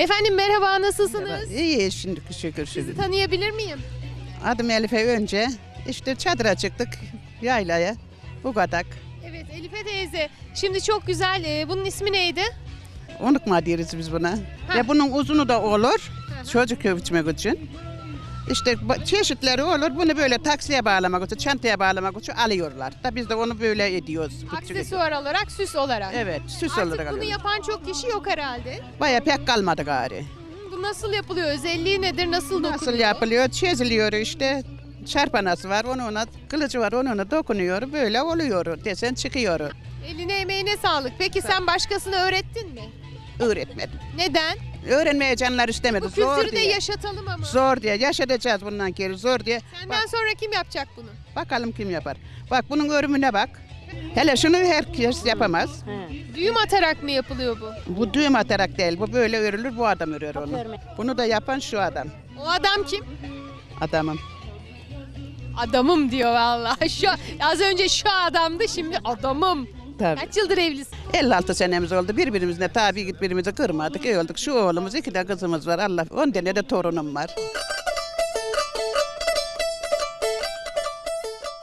Efendim merhaba nasılsınız? İyi şimdi şükür Sizi şükür. tanıyabilir miyim? Adım Elif'e önce işte çadıra çıktık yaylaya. Bu kadar. Evet Elife teyze. Şimdi çok güzel. e, bunun ismi neydi? Unutma diyoruz biz buna. Ve bunun uzunu da olur. Çocuk içmek için. İşte çeşitleri olur. Bunu böyle taksiye bağlamak için, çantaya bağlamak için alıyorlar. Da biz de onu böyle ediyoruz. Aksesuar olarak, süs olarak. Evet, süs Artık olarak bunu alıyoruz. yapan çok kişi yok herhalde. Baya pek kalmadı gari. Bu nasıl yapılıyor? Özelliği nedir? Nasıl dokunuyor? Nasıl yapılıyor? Çiziliyor işte. Çarpanası var, onunla kılıcı var, onunla dokunuyor. Böyle oluyor. Desen çıkıyor. Eline emeğine sağlık. Peki sen başkasına öğrettin mi? Öğretmedim. Neden? Öğrenmeye canlar istemedi. Bu Zor kültürü de diye. yaşatalım ama. Zor diye. Yaşatacağız bundan geri. Zor diye. Senden sonra kim yapacak bunu? Bakalım kim yapar. Bak bunun örümüne bak. Hele şunu herkes yapamaz. Düğüm atarak mı yapılıyor bu? Bu düğüm atarak değil. Bu böyle örülür. Bu adam örüyor onu. Bunu da yapan şu adam. O adam kim? Adamım. Adamım diyor vallahi. Şu az önce şu adamdı şimdi adamım. Tabii. Kaç yıldır evlisin? 56 senemiz oldu. Birbirimizle tabi birbirimizi kırmadık. İyi olduk. Şu oğlumuz, iki de kızımız var. Allah 10 tane de torunum var.